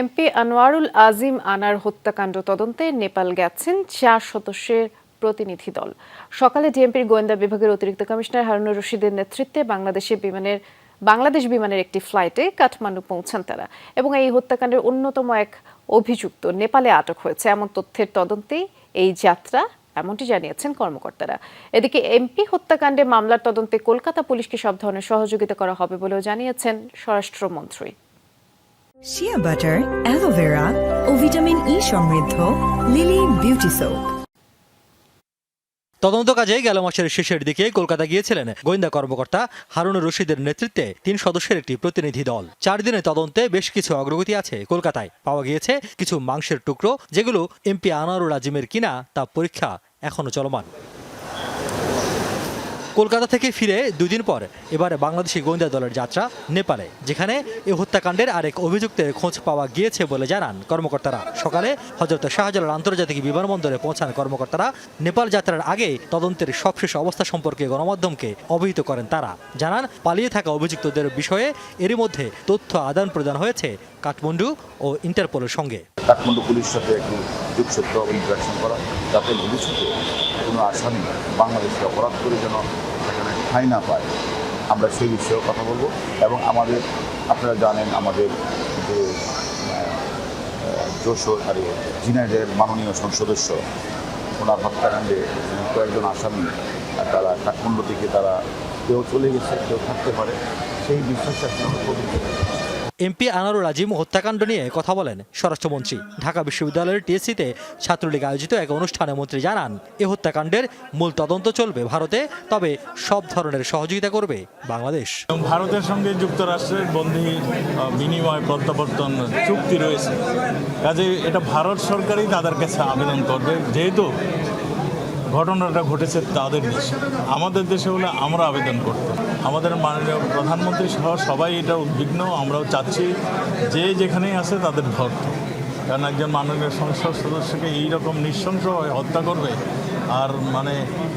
MP Anwarul Azim আনার হত্যাকাণ্ড তদন্তে নেপাল গেছেন চার সদস্যের প্রতিনিধি দল। সকালে ডিএমপির গোয়েন্দা বিভাগের অতিরিক্ত কমিশনার হারুনুর রশিদের নেতৃত্বে বাংলাদেশে বিমানের, বাংলাদেশ বিমানের একটি ফ্লাইটে কাঠমান্ডু পৌঁছান তারা এবং এই হত্যাকাণ্ডের অন্যতম এক অভিযুক্ত নেপালে আটক হয়েছে। এমন তথ্যের তদন্তেই এই যাত্রা, এমনটি জানিয়েছেন কর্মকর্তারা। এদিকে এমপি হত্যাকাণ্ডে মামলার তদন্তে কলকাতা পুলিশকে সব ধরনের সহযোগিতা করা হবে বলেও জানিয়েছেন স্বরাষ্ট্রমন্ত্রী। শিয়া বাটার অ্যালোভেরা ও ভিটামিন ই সমৃদ্ধ লিলি বিউটি সোপ তদন্ত কাজে গেল মাসের শেষের দিকে কলকাতা গিয়েছিলেন গোয়েন্দা কর্মকর্তা হারুন রশিদের নেতৃত্বে তিন সদস্যের একটি প্রতিনিধি দল। চার দিনের তদন্তে বেশ কিছু অগ্রগতি আছে কলকাতায়। পাওয়া গিয়েছে কিছু মাংসের টুকরো, যেগুলো এমপি আনোয়ারুল আজিমের কিনা তা পরীক্ষা এখনও চলমান। কলকাতা থেকে ফিরে দুদিন পর এবার বাংলাদেশি গোয়েন্দা দলের যাত্রা নেপালে, যেখানে এ হত্যাকাণ্ডের আরেক অভিযুক্তের খোঁজ পাওয়া গিয়েছে বলে জানান কর্মকর্তারা। সকালে হজরত শাহজালাল আন্তর্জাতিক বিমানবন্দরে পৌঁছান কর্মকর্তারা। নেপাল যাত্রার আগে তদন্তের সবশেষ অবস্থা সম্পর্কে গণমাধ্যমকে অবহিত করেন তারা। জানান, পালিয়ে থাকা অভিযুক্তদের বিষয়ে এরই মধ্যে তথ্য আদান প্রদান হয়েছে কাঠমান্ডু ও ইন্টারপোলের সঙ্গে। কাঠমান্ডু পুলিশের সাথে একটু যোগসূত্র ইন্টারাকশন করা, যাতে ভবিষ্যতে কোনো আসামি বাংলাদেশে অপরাধ করে যেন ঠাঁই না পায়, আমরা সেই বিষয়েও কথা বলব। এবং আমাদের, আপনারা জানেন আমাদের যে যশোর, আর জিনাইডের মাননীয় সদস্য, ওনার হত্যাকাণ্ডে কয়েকজন আসামি তারা কাঠমান্ডু থেকে তারা কেউ চলে গেছে, কেউ থাকতে পারে। সেই বিশ্বাসটা এমপি আনারুল আজিম হত্যাকাণ্ড নিয়ে কথা বলেন স্বরাষ্ট্রমন্ত্রী। ঢাকা বিশ্ববিদ্যালয়ের টিএসসিতে ছাত্রলীগ আয়োজিত এক অনুষ্ঠানে মন্ত্রী জানান, এ হত্যাকাণ্ডের মূল তদন্ত চলবে ভারতে, তবে সব ধরনের সহযোগিতা করবে বাংলাদেশ। ভারতের সঙ্গে যুক্তরাষ্ট্রের বন্ধি বিনিময় প্রত্যাবর্তন চুক্তি রয়েছে। কাজে এটা ভারত সরকারই তাদের কাছে আবেদন করবে। যেহেতু ঘটনাটা ঘটেছে তাদের দেশে। আমাদের দেশে হলে আমরা আবেদন করতে আমাদের মাননীয় প্রধানমন্ত্রী সহ সবাই এটা উদ্বিগ্ন, আমরাও চাচ্ছি যে যেখানেই আছে তাদের ধর্ত। কারণ একজন মাননীয় সংসদ সদস্যকে এইরকম হয়ে হত্যা করবে আর মানে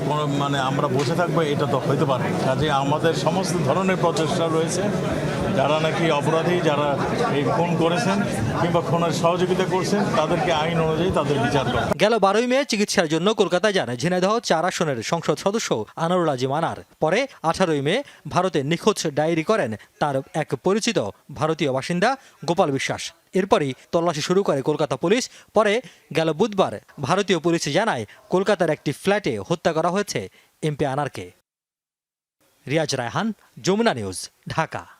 কোনো মানে আমরা বসে থাকব, এটা তো হইতে পারে। কাজে আমাদের সমস্ত ধরনের প্রচেষ্টা রয়েছে। যারা নাকি অপরাধী, যারা এই খুন করেছেন কিংবা খুনের সহযোগিতা করছেন, তাদেরকে আইন অনুযায়ী তাদের বিচার করা গেল বারোই মে চিকিৎসার জন্য কলকাতায় যান ঝিনাইদহ চার আসনের সংসদ সদস্য আনারুল আজিম আনার। পরে আঠারোই মে ভারতে নিখোঁজ ডায়েরি করেন তার এক পরিচিত ভারতীয় বাসিন্দা গোপাল বিশ্বাস। এরপরই তল্লাশি শুরু করে কলকাতা পুলিশ। পরে গেল বুধবার ভারতীয় পুলিশ জানায়, কলকাতার একটি ফ্ল্যাটে হত্যা করা হয়েছে এমপি আনারকে। রিয়াজ রায়হান যমুনা নিউজ ঢাকা।